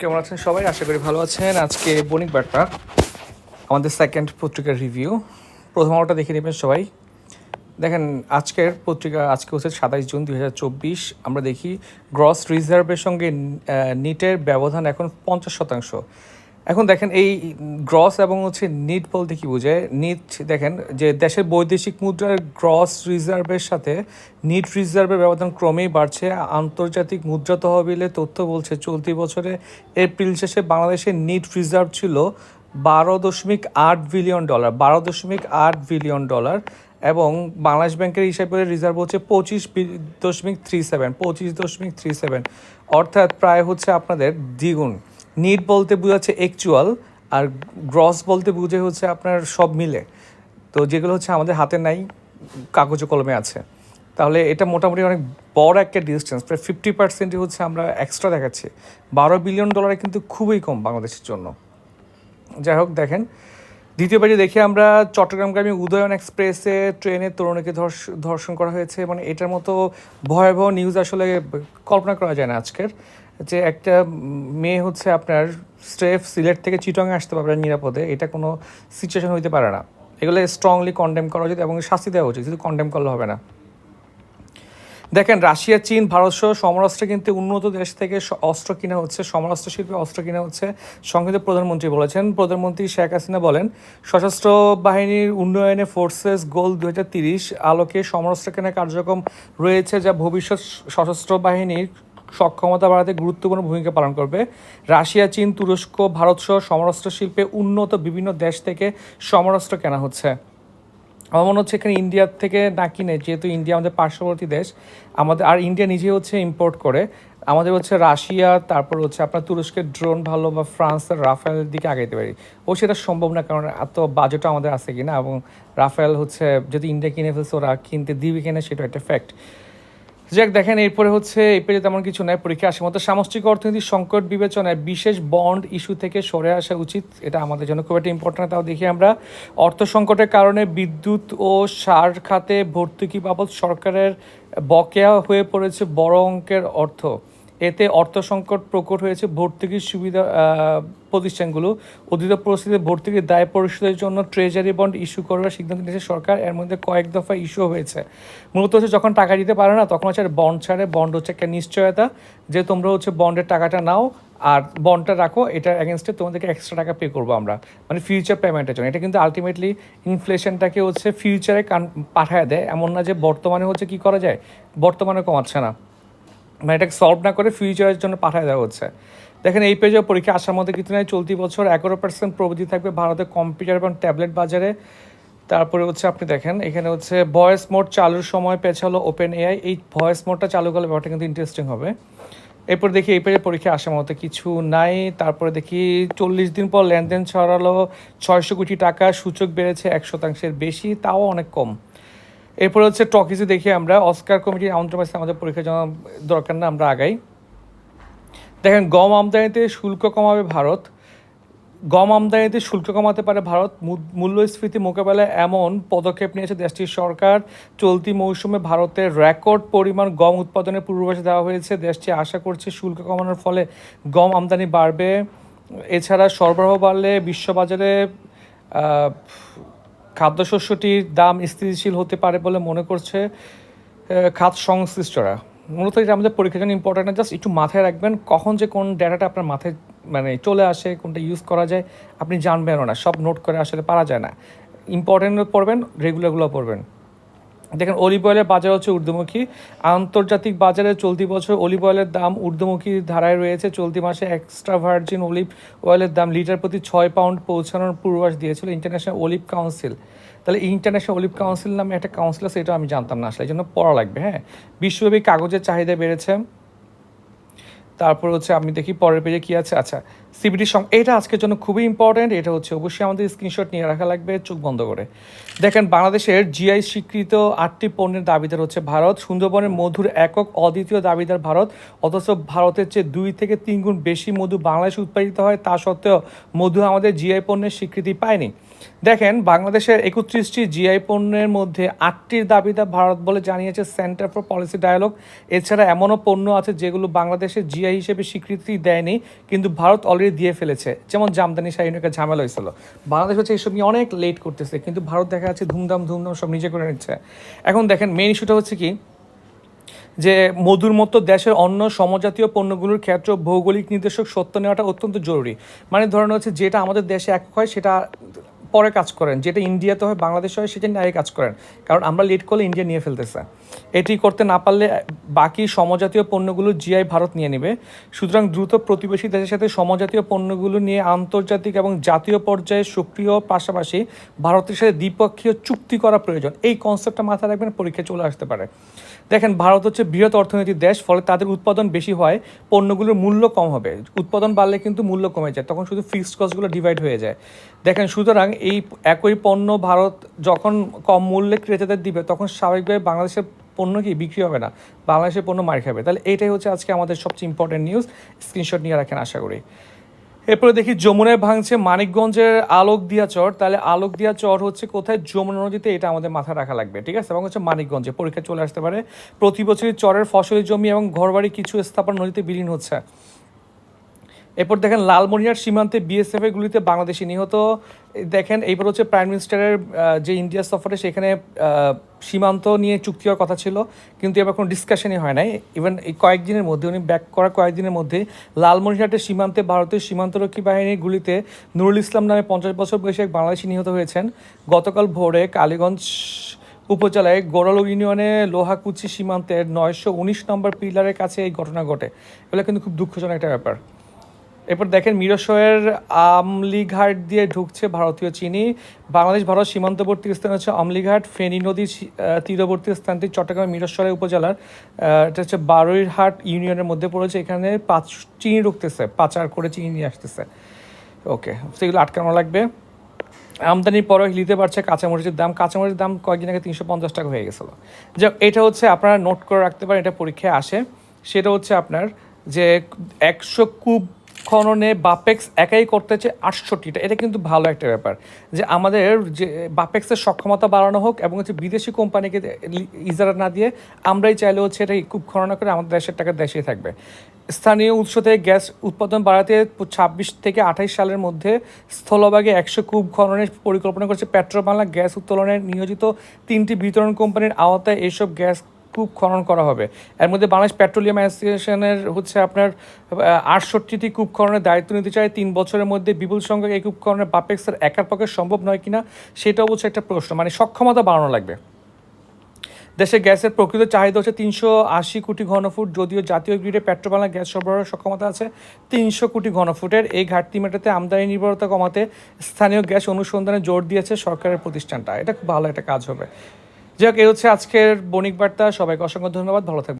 কেমন আছেন সবাই? আশা করি ভালো আছেন। আজকে বণিক বার্তা, আমাদের সেকেন্ড পত্রিকার রিভিউ প্রথম আলোটা দেখে নেবেন সবাই। দেখেন, আজকের পত্রিকা, আজকে হচ্ছে সাতাইশ জুন দু হাজার চব্বিশ। আমরা দেখি গ্রস রিজার্ভের সঙ্গে নিটের ব্যবধান এখন পঞ্চাশ শতাংশ। এখন দেখেন এই গ্রস এবং হচ্ছে নিট বলতে কি বোঝায়? নিট দেখেন যে দেশের বৈদেশিক মুদ্রার গ্রস রিজার্ভের সাথে নিট রিজার্ভের ব্যবধান ক্রমেই বাড়ছে। আন্তর্জাতিক মুদ্রা তহবিলে তথ্য বলছে, চলতি বছরে এপ্রিল শেষে বাংলাদেশের নিট রিজার্ভ ছিল বারো দশমিক আট বিলিয়ন ডলার বারো দশমিক আট বিলিয়ন ডলার এবং বাংলাদেশ ব্যাংকের হিসাবে রিজার্ভ হচ্ছে পঁচিশ দশমিক থ্রি সেভেন পঁচিশ দশমিক থ্রি সেভেন অর্থাৎ প্রায় হচ্ছে আপনাদের দ্বিগুণ। নিট বলতে বোঝাচ্ছে অ্যাকচুয়াল আর গ্রস বলতে বুঝে হচ্ছে আপনার সব মিলে। তো যেগুলো হচ্ছে আমাদের হাতে নাই, কাগজ কলমে আছে। তাহলে এটা মোটামুটি অনেক বড় একটা ডিস্টেন্স প্রায় ফিফটি পার্সেন্টই হচ্ছে আমরা এক্সট্রা দেখাচ্ছি। বারো বিলিয়ন ডলারে কিন্তু খুবই কম বাংলাদেশের জন্য। যাই হোক, দেখেন। দ্বিতীয় পেজে দেখি আমরা চট্টগ্রামগামী উদয়ন এক্সপ্রেসে ট্রেনে তরুণীকে ধর্ষ- ধর্ষণ করা হয়েছে। মানে এটার মতো ভয়াবহ নিউজ আসলে কল্পনা করা যায় না আজকের। যে একটা মেয়ে হচ্ছে আপনার স্ট্রেফ সিলেট থেকে চিটংয়ে আসতে পারবে নিরাপদে, এটা কোনো সিচুয়েশন হইতে পারে না। এগুলো স্ট্রংলি কন্ডেম করা উচিত এবং শাস্তি দেওয়া উচিত, শুধু কন্ডেম করলে হবে না। দেখেন, রাশিয়া, চীন, ভারত সহ সমরাস্ত্র কিন্তু উন্নত দেশ থেকে অস্ত্র কিনা হচ্ছে সমরাস্ত্র শিল্পে অস্ত্র কিনা হচ্ছে সংসদে প্রধানমন্ত্রী বলেছেন। প্রধানমন্ত্রী শেখ হাসিনা বলেন, সশস্ত্র বাহিনীর উন্নয়নে ফোর্সেস গোল দু আলোকে সমরাস্ত্র কেনা কার্যক্রম রয়েছে যা ভবিষ্যৎ সশস্ত্র বাহিনীর সক্ষমতা বাড়াতে গুরুত্বপূর্ণ ভূমিকা পালন করবে। রাশিয়া, চীন, তুরস্ক, ভারত সহ সমরাস্ত্র শিল্পে উন্নত বিভিন্ন দেশ থেকে সমরাস্ত্র কেনা হচ্ছে। আমার মনে হচ্ছে এখানে ইন্ডিয়ার থেকে না কিনে, যেহেতু ইন্ডিয়া আমাদের পার্শ্ববর্তী দেশ, আমাদের, আর ইন্ডিয়া নিজে হচ্ছে ইম্পোর্ট করে। আমাদের হচ্ছে রাশিয়া, তারপর হচ্ছে আপনার তুরস্কের ড্রোন ভালো বা ফ্রান্সের রাফেলের দিকে আগাইতে পারি। ও সেটা সম্ভব না, কারণ এত বাজেটও আমাদের আছে কিনা, এবং রাফেল হচ্ছে যদি ইন্ডিয়া কিনে ফেলছে, ওরা কিনতে দিবে কিনা, সেটা একটা ফ্যাক্ট যাক, দেখেন, এরপরে হচ্ছে এই পেজে তেমন কিছু নয় পরীক্ষা আসে। মতো সামষ্টিক অর্থনীতির সংকট বিবেচনায় বিশেষ বন্ড ইস্যু থেকে সরে আসা উচিত, এটা আমাদের জন্য খুব একটা ইম্পর্টেন্ট তাও দেখি আমরা। অর্থ সংকটের কারণে বিদ্যুৎ ও সার খাতে ভর্তুকি বাবদ সরকারের বকেয়া হয়ে পড়েছে বড় অঙ্কের অর্থ। এতে অর্থ সংকট প্রকট হয়েছে ভর্তুকির সুবিধা প্রতিষ্ঠানগুলো। অধীত পরিস্থিতিতে ভর্তুকির দায় পরিশোধের জন্য ট্রেজারি বন্ড ইস্যু করার সিদ্ধান্ত নিয়েছে সরকার। এর মধ্যে কয়েক দফা ইস্যু হয়েছে। মূলত হচ্ছে যখন টাকা দিতে পারে না, তখন হচ্ছে বন্ড ছাড়ে। বন্ড হচ্ছে একটা নিশ্চয়তা যে তোমরা হচ্ছে বন্ডের টাকাটা নাও আর বন্ডটা রাখো এটার অ্যাগেনস্টে তোমাদেরকে এক্সট্রা টাকা পে করব আমরা। মানে ফিউচার পেমেন্টের জন্য। এটা কিন্তু আলটিমেটলি ইনফ্লেশনটাকে হচ্ছে ফিউচারে কান পাঠায় দেয়। এমন না যে বর্তমানে হচ্ছে কি করা যায়? বর্তমানে কমাচ্ছে না। মানে এটাকে সলভ না করে ফিউচারের জন্য পাঠায় দেওয়া হচ্ছে। দেখেন, এই পেজে পরীক্ষা আসার মধ্যে কিন্তু নাই, চলতি বছর এগারো পার্সেন্ট প্রবৃদ্ধি থাকবে ভারতের কম্পিউটার এবং ট্যাবলেট বাজারে। তারপরে হচ্ছে আপনি দেখেন, এখানে হচ্ছে ভয়েস মোড চালুর সময় পেছালো ওপেন এআই এই ভয়েস মোডটা চালু করলে ব্যাপারটা কিন্তু ইন্টারেস্টিং হবে। এরপর দেখি এই পেজে পরীক্ষা আসার মতো কিছু নাই। তারপরে দেখি চল্লিশ দিন পর লেনদেন ছড়ালো, ছয়শো কোটি টাকা সূচক বেড়েছে, এক শতাংশের বেশি, তাও অনেক কম। এরপরে হচ্ছে টকিজে দেখি আমরা অস্কার কমিটির আমন্ত্রণ পাচ্ছি আমাদের পরীক্ষা জমা দরকার না, আমরা আগাই। দেখেন, গম আমদানিতে শুল্ক কমাবে ভারত। গম আমদানিতে শুল্ক কমাতে পারে ভারত। মূল্যস্ফীতি মোকাবেলায় এমন পদক্ষেপ নিয়েছে দেশটির সরকার। চলতি মৌসুমে ভারতের রেকর্ড পরিমাণ গম উৎপাদনের পূর্বাভাস দেওয়া হয়েছে। দেশটি আশা করছে শুল্ক কমানোর ফলে গম আমদানি বাড়বে। এছাড়া সরবরাহ বাড়লে বিশ্ববাজারে খাদ্যশস্যটির দাম স্থিতিশীল হতে পারে বলে মনে করছে খাত সংশ্লিষ্টরা। মূলত এটা আমাদের পরীক্ষার জন্য ইম্পর্টেন্ট না জাস্ট একটু মাথায় রাখবেন কখন যে কোন ডেটাটা আপনার মাথায় মানে চলে আসে, কোনটা ইউজ করা যায়, আপনি জানবেনও না, সব নোট করে আসলে পারা যায় না। ইম্পর্টেন্ট পড়বেন রেগুলারগুলো পড়বেন। দেখেন অলিভ অয়েলের বাজার হচ্ছে ঊর্ধ্বমুখী। আন্তর্জাতিক বাজারে চলতি বছর অলিভ অয়েলের দাম ঊর্ধ্বমুখী ধারায় রয়েছে। চলতি মাসে এক্সট্রা ভার্জিন অলিভ অয়েলের দাম লিটার প্রতি ছয় পাউন্ড পৌঁছানোর পূর্বাস দিয়েছিল ইন্টারন্যাশনাল অলিভ কাউন্সিল তাহলে ইন্টারন্যাশনাল অলিভ কাউন্সিল নামে একটা কাউন্সিল আছে, এটা আমি জানতাম না আসলে, এই জন্য পড়া লাগবে হ্যাঁ? বিশ্বব্যাপী কাগজের চাহিদা বেড়েছে। তারপর হচ্ছে আমি দেখি পরের পেজে কি আছে? আচ্ছা সিবিটি সং, এটা আজকের জন্য খুবই ইম্পর্ট্যান্ট এটা হচ্ছে অবশ্যই আমাদের স্ক্রিনশট নিয়ে রাখা লাগবে, চোখ বন্ধ করে। দেখেন, বাংলাদেশের জিআই স্বীকৃত আটটি পণ্যের দাবিদার হচ্ছে ভারত, সুন্দরবনের মধুর একক অদ্বিতীয় দাবিদার ভারত, অথচ ভারতের চেয়ে দুই থেকে তিন গুণ বেশি মধু বাংলাদেশে উৎপাদিত হয়, তা সত্ত্বেও মধু আমাদের জিআই পণ্যের স্বীকৃতি পায়নি। দেখেন, বাংলাদেশের একত্রিশটি জিআই পণ্যের মধ্যে আটটির দাবিদার ভারত বলে জানিয়েছে সেন্টার ফর পলিসি ডায়ালগ এছাড়া এমনও পণ্য আছে যেগুলো বাংলাদেশের জিআই হিসেবে স্বীকৃতি দেয়নি, কিন্তু ভারত অলরেডি দিয়ে ফেলেছে। যেমন জামদানি শাড়ি নিয়ে একটা ঝামেলা হয়েছিল। বাংলাদেশ হচ্ছে এইসব নিয়ে অনেক লেট করতেছে, কিন্তু ভারত দেখা যাচ্ছে ধুমধাম ধুমধাম সব নিজে করে নিচ্ছে। এখন দেখেন মেন ইস্যুটা হচ্ছে কি? যে মধুর মতো দেশের অন্য সমজাতীয় পণ্যগুলোর ক্ষেত্রে ভৌগোলিক নির্দেশক সত্য নেওয়াটা অত্যন্ত জরুরি। মানে ধরেন হচ্ছে যেটা আমাদের দেশে এক হয়, সেটা পরে কাজ করেন, যেটা ইন্ডিয়াতে হয় বাংলাদেশে হয়, সেটা নিয়ে আগে কাজ করেন। কারণ আমরা লেট করলে ইন্ডিয়া নিয়ে ফেলতেছে। এটি করতে না পারলে বাকি সমজাতীয় পণ্যগুলো জিআই ভারত নিয়ে নেবে। সুতরাং দ্রুত প্রতিবেশী দেশের সাথে সমজাতীয় পণ্যগুলো নিয়ে আন্তর্জাতিক এবং জাতীয় পর্যায়ে সক্রিয় পাশাপাশি ভারতের সাথে দ্বিপক্ষীয় চুক্তি করা প্রয়োজন। এই কনসেপ্টটা মাথায় রাখবেন পরীক্ষায় চলে আসতে পারে। দেখেন, ভারত হচ্ছে বৃহৎ অর্থনৈতিক দেশ, ফলে তাদের উৎপাদন বেশি হয়, পণ্যগুলোর মূল্য কম হবে। উৎপাদন বাড়লে কিন্তু মূল্য কমে যায়, তখন শুধু ফিক্সড কস্টগুলো ডিভাইড হয়ে যায়। দেখেন, সুতরাং এই একই পণ্য ভারত যখন কম মূল্যে ক্রেতাদের দিবে, তখন স্বাভাবিকভাবে বাংলাদেশের পণ্য কি বিক্রি হবে না? বাংলাদেশের পণ্য মার খাবে। তাহলে এটাই হচ্ছে আজকে আমাদের সবচেয়ে ইম্পর্টেন্ট নিউজ স্ক্রিনশট নিয়ে রাখেন, আশা করি। এরপরে দেখি যমুনায় ভাঙছে মানিকগঞ্জের আলোক দিয়া চর তাহলে আলোক দিয়া চর হচ্ছে কোথায়? যমুনা নদীতে এটা আমাদের মাথায় রাখা লাগবে, ঠিক আছে? এবং হচ্ছে মানিকগঞ্জে পরীক্ষা চলে আসতে পারে। প্রতি বছরই চরের ফসলি জমি এবং ঘরবাড়ি কিছু স্থাপন নদীতে বিলীন হচ্ছে। এরপর দেখেন লালমনিরহাট সীমান্তে বিএসএফ গুলিতে বাংলাদেশি নিহত। দেখেন এইবার হচ্ছে প্রাইম মিনিস্টারের যে ইন্ডিয়া সফরে সেখানে সীমান্ত নিয়ে চুক্তি হওয়ার কথা ছিল, কিন্তু এবার কোনো ডিসকাশনই হয় নাই। ইভেন এই কয়েকদিনের মধ্যে, উনি ব্যাক করার কয়েকদিনের মধ্যে লালমনিরহাটের সীমান্তে ভারতীয় সীমান্তরক্ষী বাহিনীর গুলিতে নুরুল ইসলাম নামে পঞ্চাশ বছর বয়সী এক বাংলাদেশি নিহত হয়েছেন। গতকাল ভোরে কালীগঞ্জ উপজেলায় গোড়ালো ইউনিয়নে লোহাকুচি সীমান্তের নয়শো উনিশ নম্বর পিলারের কাছে এই ঘটনা ঘটে। এগুলো কিন্তু খুব দুঃখজনক একটা ব্যাপার। এরপর দেখেন মিরসরের আমলিঘাট দিয়ে ঢুকছে ভারতীয় চিনি। বাংলাদেশ, ভারত সীমান্তবর্তী স্থান হচ্ছে আমলিঘাট, ফেনী নদীর তীরবর্তী স্থানটি চট্টগ্রাম মিরসরাই উপজেলার। এটা হচ্ছে বারুইরহাট ইউনিয়নের মধ্যে পড়েছে। এখানে পাঁচ চিনি ঢুকতেছে পাচার করে চিনি নিয়ে আসতেছে। ওকে, সেগুলো আটকানো লাগবে। আমদানির পরও হিলিতে পারছে কাঁচামরিচের দাম। কাঁচামরিচের দাম কয়েকদিন আগে তিনশো পঞ্চাশ টাকা হয়ে গেছিল। যাক এটা হচ্ছে আপনারা নোট করে রাখতে পারেন, এটা পরীক্ষায় আসে। সেটা হচ্ছে আপনার যে একশো কুব খননে বাপেক্স একাই করতেছে আটষট্টিটা। এটা কিন্তু ভালো একটা ব্যাপার যে আমাদের যে বাপেক্সের সক্ষমতা বাড়ানো হোক এবং হচ্ছে বিদেশি কোম্পানিকে ইজারা না দিয়ে আমরাই চাইলে হচ্ছে এটা খুব খননা করে আমাদের দেশের টাকা দেশেই থাকবে। স্থানীয় উৎস থেকে গ্যাস উৎপাদন বাড়াতে ছাব্বিশ থেকে আঠাইশ সালের মধ্যে স্থলভাগে একশো কুব খননের পরিকল্পনা করছে পেট্রো বাংলা গ্যাস উত্তোলনের নিয়োজিত তিনটি বিতরণ কোম্পানির আওতায় এইসব গ্যাস কূপ খনন করা হবে। এর মধ্যে বাংলাদেশ পেট্রোলিয়াম অ্যাসোসিয়েশনের হচ্ছে আপনার আটষট্টিটি কূপ খননের দায়িত্ব নিতে চায়। তিন বছরের মধ্যে বিপুল সংখ্যক এই কূপ খননের বাপেক্সের একার পক্ষে সম্ভব নয় কিনা সেটাও হচ্ছে একটা প্রশ্ন। মানে সক্ষমতা বাড়ানো লাগবে। দেশে গ্যাসের প্রকৃত চাহিদা হচ্ছে তিনশো আশি কোটি ঘনফুট, যদিও জাতীয় গ্রিডে পেট্রোবাংলা গ্যাস সরবরাহের সক্ষমতা আছে তিনশো কোটি ঘনফুটের। এই ঘাটতি মেটাতে আমদানি নির্ভরতা কমাতে স্থানীয় গ্যাস অনুসন্ধানে জোর দিয়েছে সরকারের প্রতিষ্ঠানটা। এটা খুব ভালো একটা কাজ হবে। যাই এ হচ্ছে আজকের বণিক বার্তা। সবাইকে অসংখ্য ধন্যবাদ। ভালো থাকবেন।